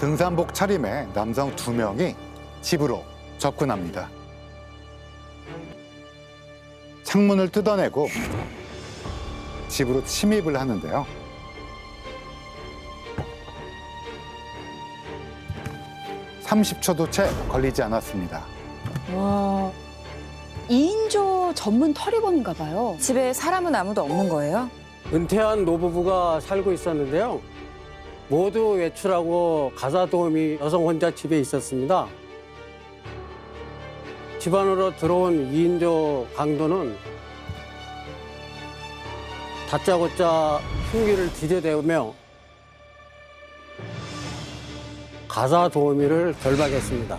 등산복 차림의 남성 두 명이 집으로 접근합니다. 창문을 뜯어내고 집으로 침입을 하는데요. (30초도) 채 걸리지 않았습니다. 와. 2인조 전문 털이범인가 봐요. 집에 사람은 아무도 없는 거예요? 은퇴한 노부부가 살고 있었는데요. 모두 외출하고 가사 도우미 여성 혼자 집에 있었습니다. 집안으로 들어온 2인조 강도는 다짜고짜 흉기를 들여대며 가사 도우미를 결박했습니다.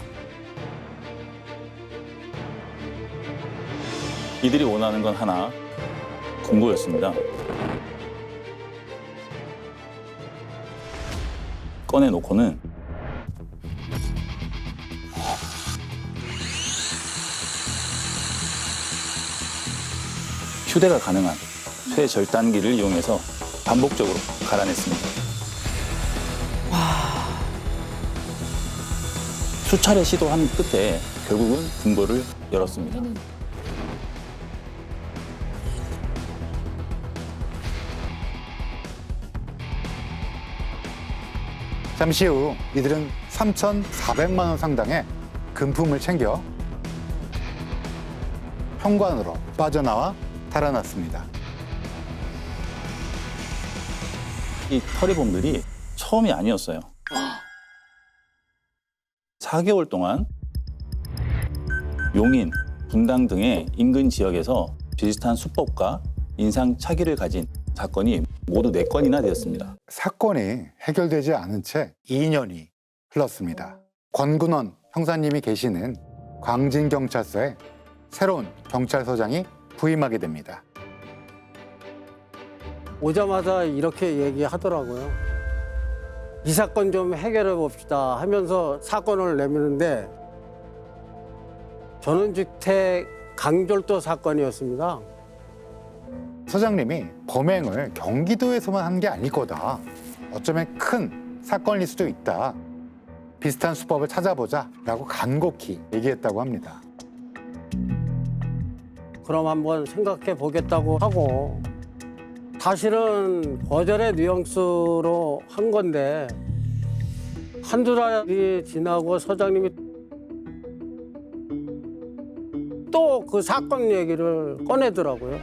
이들이 원하는 건 하나, 금고였습니다. 꺼내놓고는 휴대가 가능한 쇠절단기를 이용해서 반복적으로 갈아냈습니다. 수차례 시도한 끝에 결국은 금고를 열었습니다. 잠시 후 이들은 3,400만 원 상당의 금품을 챙겨 현관으로 빠져나와 달아났습니다. 이 털이범들이 처음이 아니었어요. 4개월 동안 용인, 분당 등의 인근 지역에서 비슷한 수법과 인상 차기를 가진 사건이 모두 4건이나 되었습니다. 사건이 해결되지 않은 채 2년이 흘렀습니다. 권근원 형사님이 계시는 광진경찰서에 새로운 경찰서장이 부임하게 됩니다. 오자마자 이렇게 얘기하더라고요. 이 사건 좀 해결해 봅시다 하면서 사건을 내미는데 전원주택 강절도 사건이었습니다. 서장님이 범행을 경기도에서만 한 게 아닐 거다. 어쩌면 큰 사건일 수도 있다. 비슷한 수법을 찾아보자라고 간곡히 얘기했다고 합니다. 그럼 한번 생각해 보겠다고 하고 사실은 거절의 뉘앙스로 한 건데 한두 달이 지나고 서장님이 또 그 사건 얘기를 꺼내더라고요.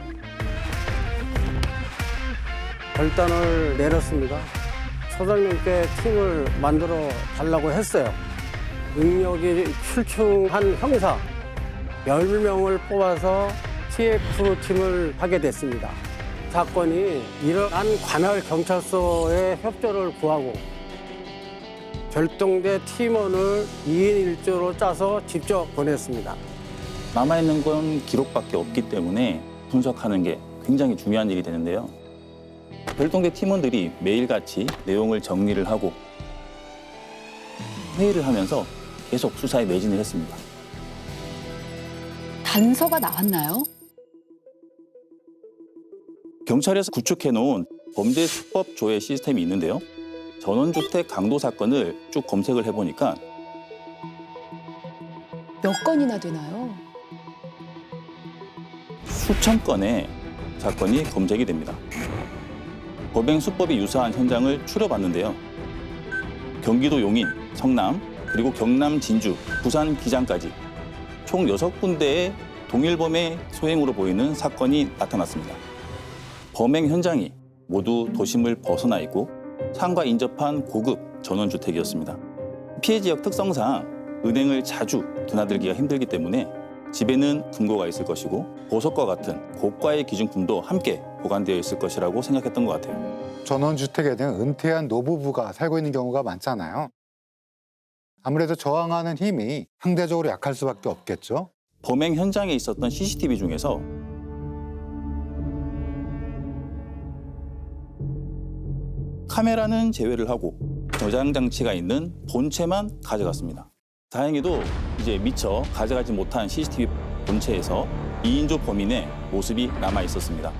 결단을 내렸습니다. 서장님께 팀을 만들어 달라고 했어요. 능력이 출중한 형사 10명을 뽑아서 TF팀을 하게 됐습니다. 사건이 일어난 관할 경찰서에 협조를 구하고 결동대 팀원을 2인 1조로 짜서 직접 보냈습니다. 남아있는 건 기록밖에 없기 때문에 분석하는 게 굉장히 중요한 일이 되는데요. 별동대 팀원들이 매일같이 내용을 정리를 하고 회의를 하면서 계속 수사에 매진을 했습니다. 단서가 나왔나요? 경찰에서 구축해 놓은 범죄 수법 조회 시스템이 있는데요. 전원주택 강도 사건을 쭉 검색을 해보니까 몇 건이나 되나요? 수천 건의 사건이 검색이 됩니다. 범행 수법이 유사한 현장을 추려봤는데요. 경기도 용인, 성남, 그리고 경남 진주, 부산 기장까지 총 여섯 군데의 동일범의 소행으로 보이는 사건이 나타났습니다. 범행 현장이 모두 도심을 벗어나 있고 상가 인접한 고급 전원주택이었습니다. 피해 지역 특성상 은행을 자주 드나들기가 힘들기 때문에 집에는 금고가 있을 것이고 보석과 같은 고가의 기준품도 함께 보관되어 있을 것이라고 생각했던 것 같아요. 전원주택에는 은퇴한 노부부가 살고 있는 경우가 많잖아요. 아무래도 저항하는 힘이 상대적으로 약할 수밖에 없겠죠. 범행 현장에 있었던 CCTV 중에서 카메라는 제외를 하고 저장 장치가 있는 본체만 가져갔습니다. 다행히도 이제 미처 가져가지 못한 CCTV 본체에서 2인조 범인의 모습이 남아 있었습니다.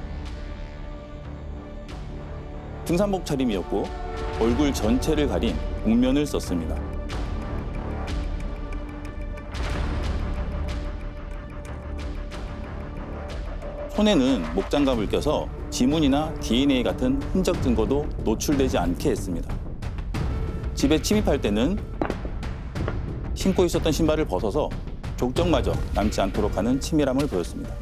등산복 차림이었고 얼굴 전체를 가린 복면을 썼습니다. 손에는 목장갑을 껴서 지문이나 DNA 같은 흔적 증거도 노출되지 않게 했습니다. 집에 침입할 때는 신고 있었던 신발을 벗어서 족적마저 남지 않도록 하는 치밀함을 보였습니다.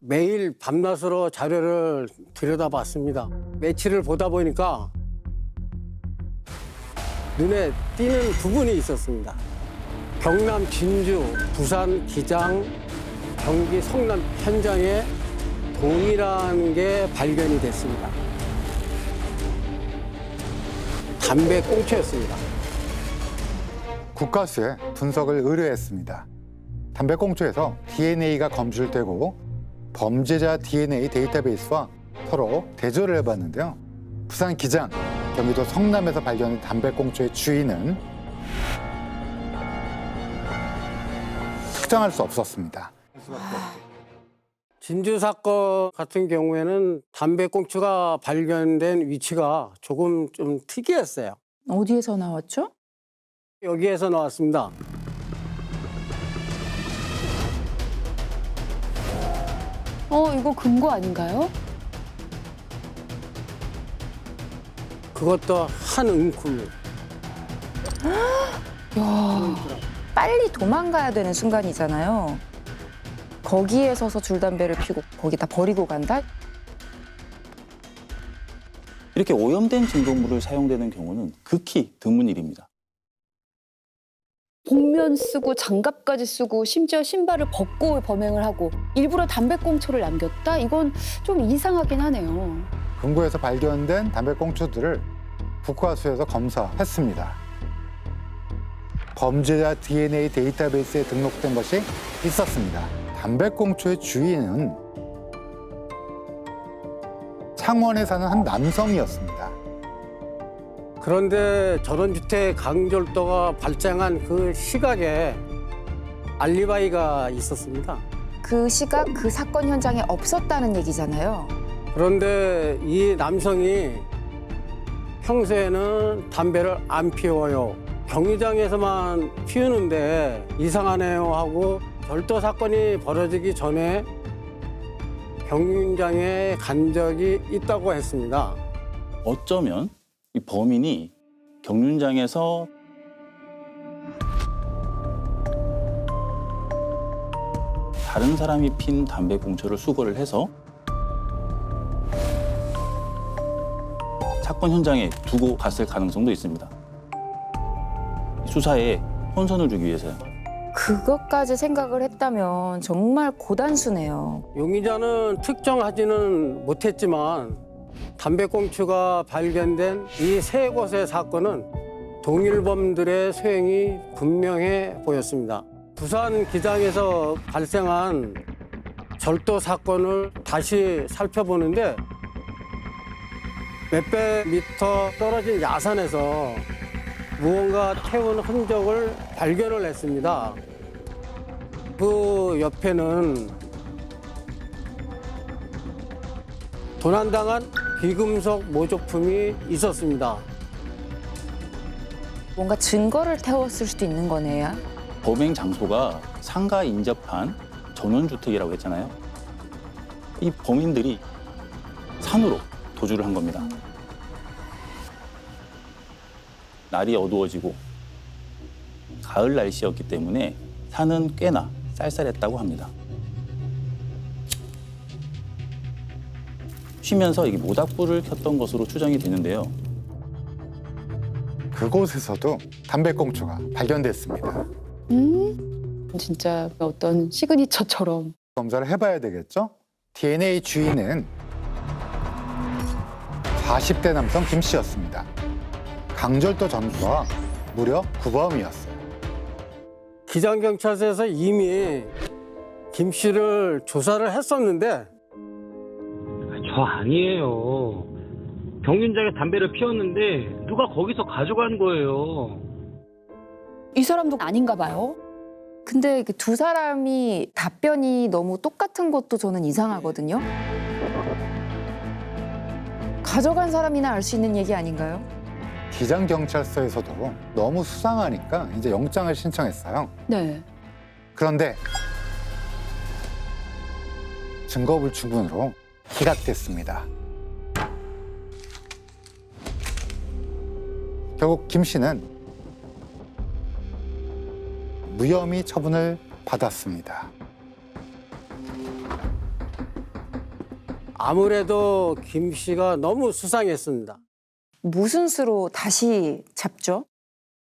매일 밤낮으로 자료를 들여다봤습니다. 며칠을 보다 보니까 눈에 띄는 부분이 있었습니다. 경남 진주, 부산 기장, 경기 성남 현장에 동일한 게 발견이 됐습니다. 담배 꽁초였습니다. 국가수에 분석을 의뢰했습니다. 담배꽁초에서 DNA가 검출되고 범죄자 DNA 데이터베이스와 서로 대조를 해봤는데요. 부산 기장, 경기도 성남에서 발견된 담배꽁초의 주인은 특정할 수 없었습니다. 진주 사건 같은 경우에는 담배 꽁초가 발견된 위치가 조금 좀 특이했어요. 어디에서 나왔죠? 여기에서 나왔습니다. 어, 이거 금고 아닌가요? 그것도 한. 야, 빨리 도망가야 되는 순간이잖아요. 거기에 서서 줄담배를 피고 거기다 버리고 간다? 이렇게 오염된 증거물을 사용되는 경우는 극히 드문 일입니다. 복면 쓰고 장갑까지 쓰고 심지어 신발을 벗고 범행을 하고 일부러 담배꽁초를 남겼다? 이건 좀 이상하긴 하네요. 금고에서 발견된 담배꽁초들을 국과수에서 검사했습니다. 범죄자 DNA 데이터베이스에 등록된 것이 있었습니다. 담배꽁초의 주인은 창원에 사는 한 남성이었습니다. 그런데 전원주택 강절도가 발생한 그 시각에 알리바이가 있었습니다. 그 시각 그 사건 현장에 없었다는 얘기잖아요. 그런데 이 남성이 평소에는 담배를 안 피워요. 경기장에서만 피우는데 이상하네요 하고 절도 사건이 벌어지기 전에 경기장에 간 적이 있다고 했습니다. 어쩌면 이 범인이 경륜장에서 다른 사람이 핀 담배 꽁초를 수거를 해서 사건 현장에 두고 갔을 가능성도 있습니다. 수사에 혼선을 주기 위해서요. 그것까지 생각을 했다면 정말 고단수네요. 용의자는 특정하지는 못했지만 담배꽁초가 발견된 이 세 곳의 사건은 동일범들의 소행이 분명해 보였습니다. 부산 기장에서 발생한 절도 사건을 다시 살펴보는데 몇 백 미터 떨어진 야산에서 무언가 태운 흔적을 발견을 했습니다. 그 옆에는 도난당한 비금속 모조품이 있었습니다. 뭔가 증거를 태웠을 수도 있는 거네요. 범행 장소가 상가 인접한 전원주택이라고 했잖아요. 이 범인들이 산으로 도주를 한 겁니다. 날이 어두워지고 가을 날씨였기 때문에 산은 꽤나 쌀쌀했다고 합니다. 이게 모닥불을 켰던 것으로 추정이 되는데요. 그곳에서도 담배꽁초가 발견됐습니다. 음, 진짜 어떤 시그니처처럼. 검사를 해봐야 되겠죠? DNA 주인은 40대 남성 김 씨였습니다. 강절도 전과 무려 구범이었어요. 기장경찰서에서 이미 김 씨를 조사를 했었는데 저 아니에요. 경륜장에 담배를 피웠는데 누가 거기서 가져간 거예요. 이 사람도 아닌가 봐요. 근데 그 두 사람이 답변이 너무 똑같은 것도 저는 이상하거든요. 가져간 사람이나 알 수 있는 얘기 아닌가요? 기장 경찰서에서도 너무 수상하니까 이제 영장을 신청했어요. 네. 그런데 증거불충분으로 기각됐습니다. 결국 김 씨는 무혐의 처분을 받았습니다. 아무래도 김 씨가 너무 수상했습니다. 무슨 수로 다시 잡죠?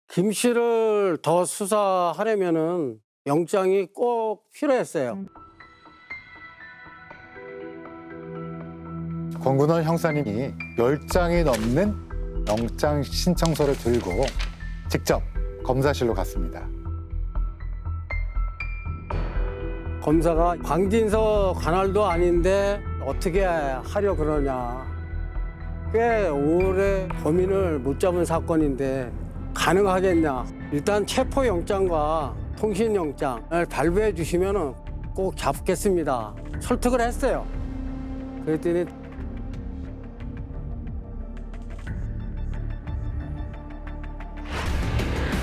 김 씨를 더 수사하려면은 영장이 꼭 필요했어요. 권근원 형사님이 열장이 넘는 영장 신청서를 들고 직접 검사실로 갔습니다. 검사가 광진서 관할도 아닌데 어떻게 하려 그러냐. 꽤 오래 범인을 못 잡은 사건인데 가능하겠냐. 일단 체포영장과 통신영장을 발부해 주시면 꼭 잡겠습니다. 설득을 했어요. 그랬더니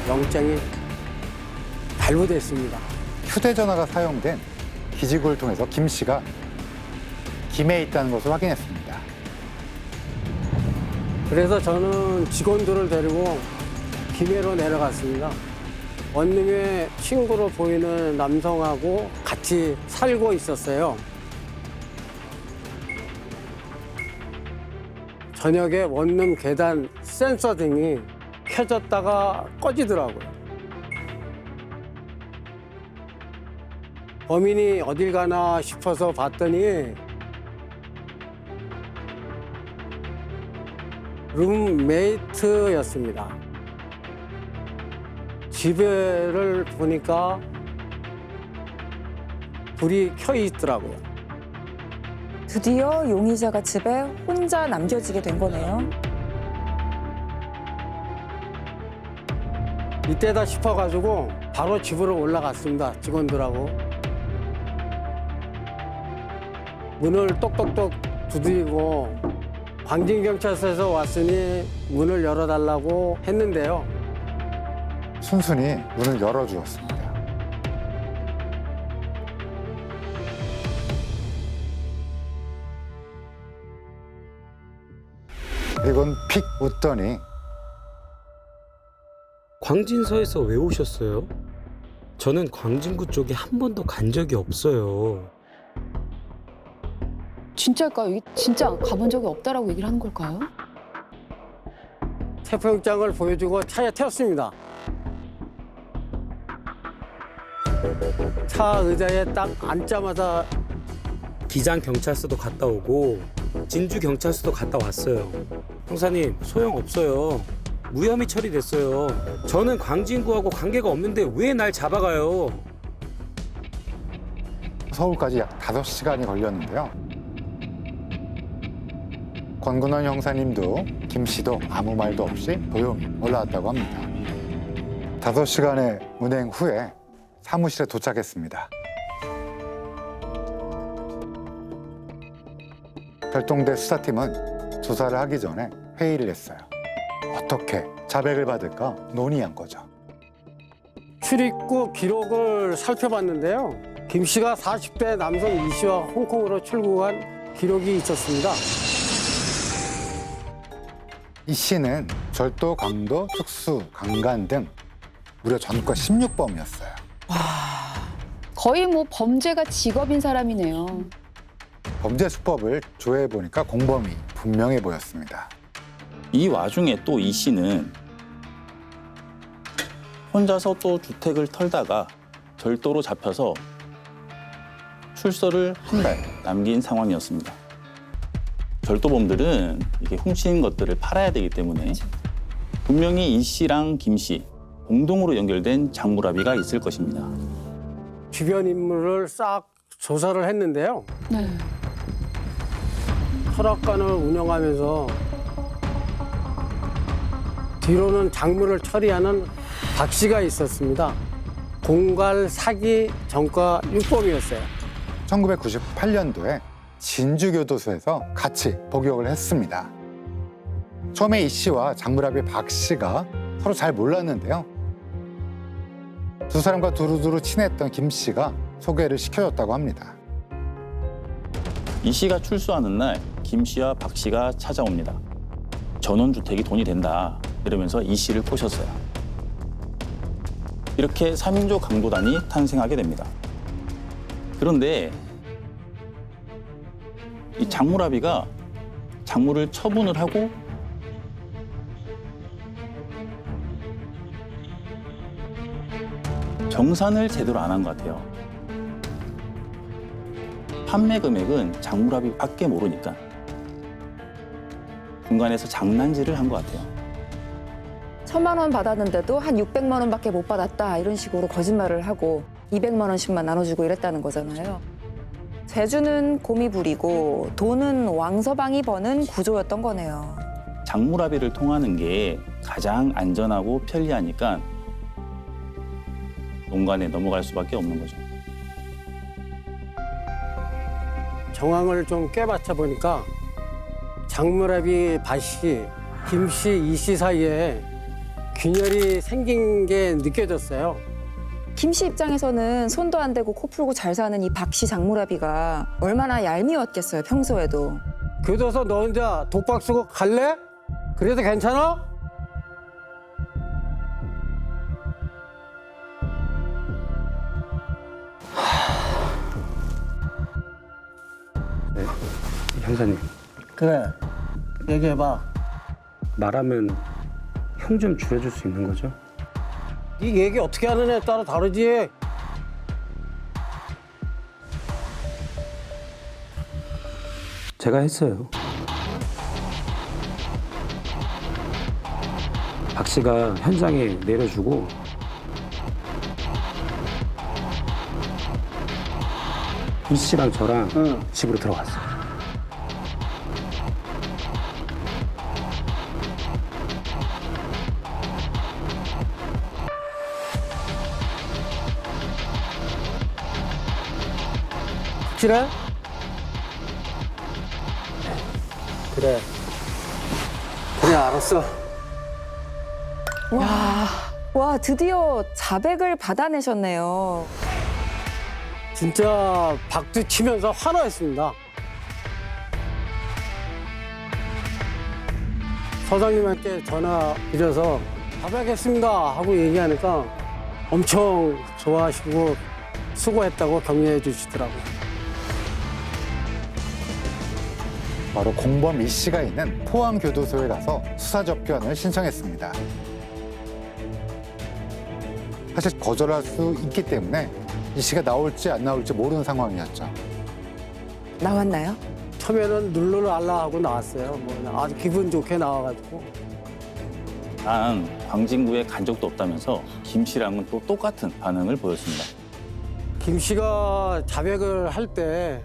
영장이 발부됐습니다. 휴대전화가 사용된 기지국을 통해서 김 씨가 김해에 있다는 것을 확인했습니다. 그래서 저는 직원들을 데리고 김해로 내려갔습니다. 원룸에 친구로 보이는 남성하고 같이 살고 있었어요. 저녁에 원룸 계단 센서 등이 켜졌다가 꺼지더라고요. 범인이 어딜 가나 싶어서 봤더니 룸메이트였습니다. 집에를 보니까 불이 켜 있더라고요. 드디어 용의자가 집에 혼자 남겨지게 된 거네요. 이때다 싶어가지고 바로 집으로 올라갔습니다. 직원들하고. 문을 똑똑똑 두드리고 광진경찰서에서 왔으니 문을 열어달라고 했는데요. 순순히 문을 열어주었습니다. 그리고는 픽 웃더니 광진서에서 왜 오셨어요? 저는 광진구 쪽에 한 번도 간 적이 없어요. 진짜일까요? 이게 진짜 가본 적이 없다라고 얘기를 하는 걸까요? 체포영장을 보여주고 차에 태웠습니다. 차 의자에 딱 앉자마자 기장 경찰서도 갔다 오고 진주 경찰서도 갔다 왔어요. 형사님 소용 없어요. 무혐의 처리됐어요. 저는 광진구하고 관계가 없는데 왜 날 잡아가요? 서울까지 약 5시간이 걸렸는데요. 권근원 형사님도 김 씨도 아무 말도 없이 조용히 올라왔다고 합니다. 5시간의 운행 후에 사무실에 도착했습니다. 별동대 수사팀은 조사를 하기 전에 회의를 했어요. 어떻게 자백을 받을까 논의한 거죠. 출입국 기록을 살펴봤는데요. 김 씨가 40대 남성 이 씨와 홍콩으로 출국한 기록이 있었습니다. 이 씨는 절도, 강도, 특수, 강간 등 무려 전과 16범이었어요. 거의 뭐 범죄가 직업인 사람이네요. 범죄 수법을 조회해 보니까 공범이 분명해 보였습니다. 이 와중에 또 이 씨는 혼자서 또 주택을 털다가 절도로 잡혀서 출소를 한 달 남긴 상황이었습니다. 절도범들은 이게 훔친 것들을 팔아야 되기 때문에 분명히 이 씨랑 김 씨 공동으로 연결된 장물아비가 있을 것입니다. 주변 인물을 싹 조사를 했는데요. 네. 철학관을 운영하면서 뒤로는 작물을 처리하는 박 씨가 있었습니다. 공갈 사기 전과 유법이었어요. 1998년도에 진주교도소에서 같이 복역을 했습니다. 처음에 이 씨와 장무랍의 박 씨가 서로 잘 몰랐는데요. 두 사람과 두루두루 친했던 김 씨가 소개를 시켜줬다고 합니다. 이 씨가 출소하는 날 김 씨와 박 씨가 찾아옵니다. 전원주택이 돈이 된다. 이러면서 이 씨를 꼬셨어요. 이렇게 3인조 강도단이 탄생하게 됩니다. 그런데 이 장무라비가 장무를 처분을 하고 정산을 제대로 안 한 것 같아요. 판매 금액은 장무라비 밖에 모르니까 중간에서 장난질을 한 것 같아요. 천만 원 받았는데도 한 600만 원밖에 못 받았다 이런 식으로 거짓말을 하고 200만 원씩만 나눠주고 이랬다는 거잖아요. 재주는 곰이 부리고 돈은 왕서방이 버는 구조였던 거네요. 장무라비를 통하는 게 가장 안전하고 편리하니까 농간에 넘어갈 수밖에 없는 거죠. 정황을 좀 꿰맞춰 보니까 장무라비 박씨, 김씨, 이 씨 사이에 균열이 생긴 게 느껴졌어요. 김 씨 입장에서는 손도 안 대고 코 풀고 잘 사는 이 박 씨 장무라비가 얼마나 얄미웠겠어요 평소에도. 교도소 너 혼자 독박 쓰고 갈래? 그래도 괜찮아? 형사님 그래. 얘기해봐. 말하면 형 좀 줄여줄 수 있는 거죠? 네 얘기 어떻게 하느냐에 따라 다르지. 제가 했어요. 박 씨가 현장에 내려주고 이 씨랑 저랑 응. 집으로 들어갔어요. 확실해? 그래. 그래, 알았어. 와, 와 드디어 자백을 받아내셨네요. 진짜 박두 치면서 환호했습니다. 서장님한테 전화 드려서 자백했습니다 하고 얘기하니까 엄청 좋아하시고 수고했다고 격려해 주시더라고요. 바로 공범 이 씨가 있는 포항교도소에 가서 수사 접견을 신청했습니다. 사실 거절할 수 있기 때문에 이 씨가 나올지 안 나올지 모르는 상황이었죠. 나왔나요? 처음에는 룰루랄라 하고 나왔어요. 뭐 아주 기분 좋게 나와가지고 난 광진구에 간 적도 없다면서 김 씨랑은 또 똑같은 반응을 보였습니다. 김 씨가 자백을 할 때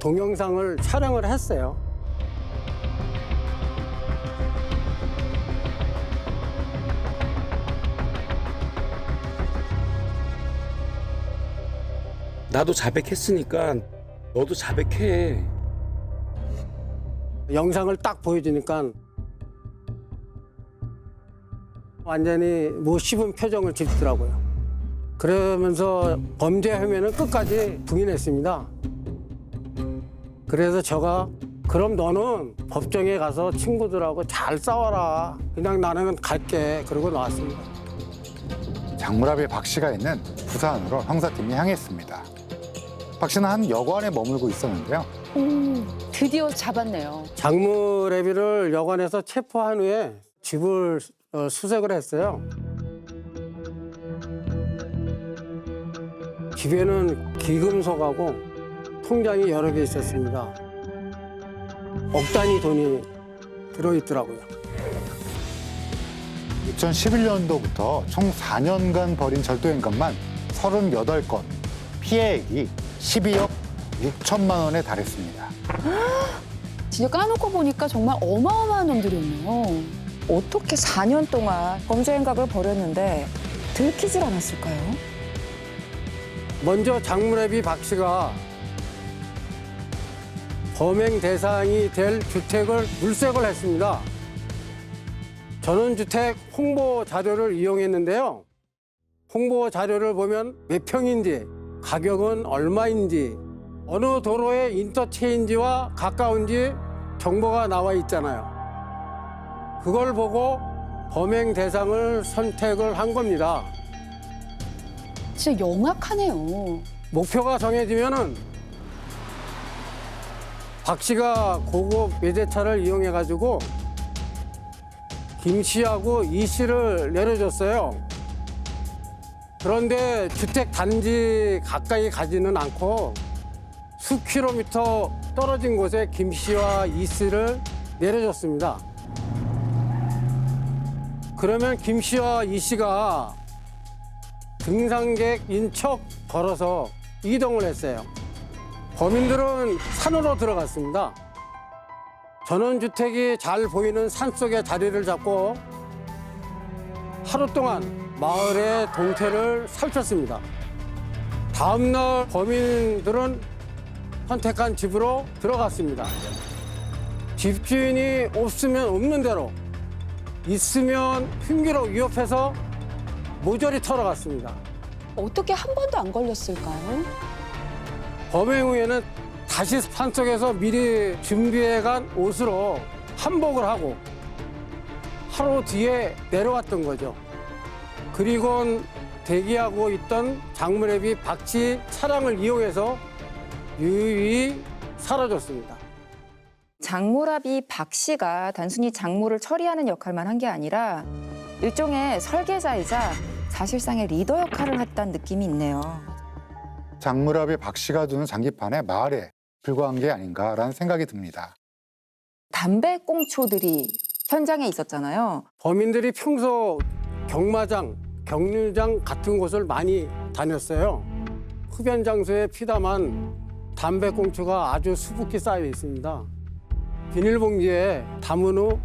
동영상을 촬영을 했어요. 나도 자백했으니까 너도 자백해. 영상을 딱 보여주니까 완전히 못 씹은 표정을 짓더라고요. 그러면서 범죄 혐의는 끝까지 부인했습니다. 그래서 제가 그럼 너는 법정에 가서 친구들하고 잘 싸워라. 그냥 나는 갈게. 그러고 나왔습니다. 장무랍의 박 씨가 있는 부산으로 형사팀이 향했습니다. 박 씨는 한 여관에 머물고 있었는데요. 음, 드디어 잡았네요. 장무래비를 여관에서 체포한 후에 집을 어, 수색을 했어요. 집에는 기금속하고 통장이 여러 개 있었습니다. 억 단위 돈이 들어있더라고요. 2011년도부터 총 4년간 벌인 절도 행각만 38건, 피해액이 12억 6천만 원에 달했습니다. 진짜 까놓고 보니까 정말 어마어마한 놈들이었네요. 어떻게 4년 동안 범죄 행각을 벌였는데 들키질 않았을까요? 먼저 장무래비 박 씨가 범행 대상이 될 주택을 물색을 했습니다. 전원주택 홍보 자료를 이용했는데요. 홍보 자료를 보면 몇 평인지, 가격은 얼마인지, 어느 도로의 인터체인지와 가까운지 정보가 나와 있잖아요. 그걸 보고 범행 대상을 선택을 한 겁니다. 진짜 영악하네요. 목표가 정해지면은 박 씨가 고급 외제차를 이용해 가지고 김 씨하고 이 씨를 내려줬어요. 그런데 주택 단지 가까이 가지는 않고 수 킬로미터 떨어진 곳에 김 씨와 이 씨를 내려줬습니다. 그러면 김 씨와 이 씨가 등산객인 척 걸어서 이동을 했어요. 범인들은 산으로 들어갔습니다. 전원주택이 잘 보이는 산 속에 자리를 잡고 하루 동안 마을의 동태를 살폈습니다. 다음날 범인들은 선택한 집으로 들어갔습니다. 집주인이 없으면 없는 대로 있으면 흉기로 위협해서 모조리 털어갔습니다. 어떻게 한 번도 안 걸렸을까요? 범행 후에는 다시 산속에서 미리 준비해간 옷으로 한복을 하고 하루 뒤에 내려왔던 거죠. 그리고 대기하고 있던 장문애비 박씨 차량을 이용해서 유유히 사라졌습니다. 장모랍이 박 씨가 단순히 장모를 처리하는 역할만 한 게 아니라 일종의 설계자이자 사실상의 리더 역할을 했다는 느낌이 있네요. 장무랍의 박 씨가 두는 장기판에 마을에 불과한 게 아닌가라는 생각이 듭니다. 담배 꽁초들이 현장에 있었잖아요. 범인들이 평소 경마장, 경륜장 같은 곳을 많이 다녔어요. 흡연 장소에 피담한 담배 꽁초가 아주 수북히 쌓여 있습니다. 비닐봉지에 담은 후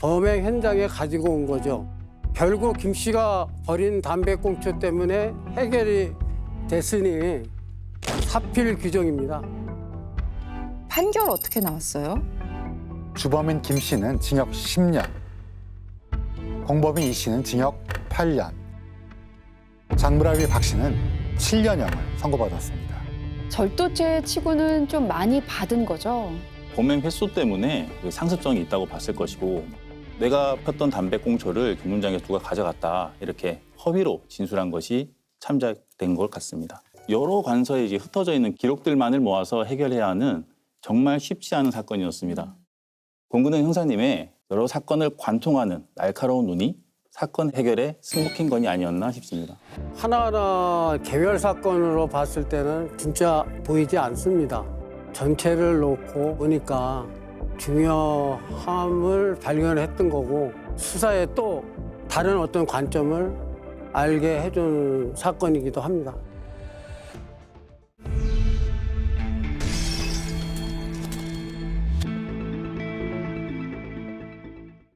범행 현장에 가지고 온 거죠. 결국 김 씨가 버린 담배 꽁초 때문에 해결이 됐으니 사필 규정입니다. 판결 어떻게 나왔어요? 주범인 김 씨는 징역 10년, 공범인 이 씨는 징역 8년, 장무랍의 박 씨는 7년형을 선고받았습니다. 절도죄 치고는 좀 많이 받은 거죠. 범행 횟수 때문에 그 상습성이 있다고 봤을 것이고 내가 폈던 담배꽁초를 경륜장에서 누가 가져갔다 이렇게 허위로 진술한 것이 참작된 것 같습니다. 여러 관서에 이제 흩어져 있는 기록들만을 모아서 해결해야 하는 정말 쉽지 않은 사건이었습니다. 공군은 형사님의 여러 사건을 관통하는 날카로운 눈이 사건 해결의 승부킨건이 아니었나 싶습니다. 하나하나 개별 사건으로 봤을 때는 진짜 보이지 않습니다. 전체를 놓고 보니까 중요함을 발견했던 거고 수사에 또 다른 어떤 관점을 알게 해준 사건이기도 합니다.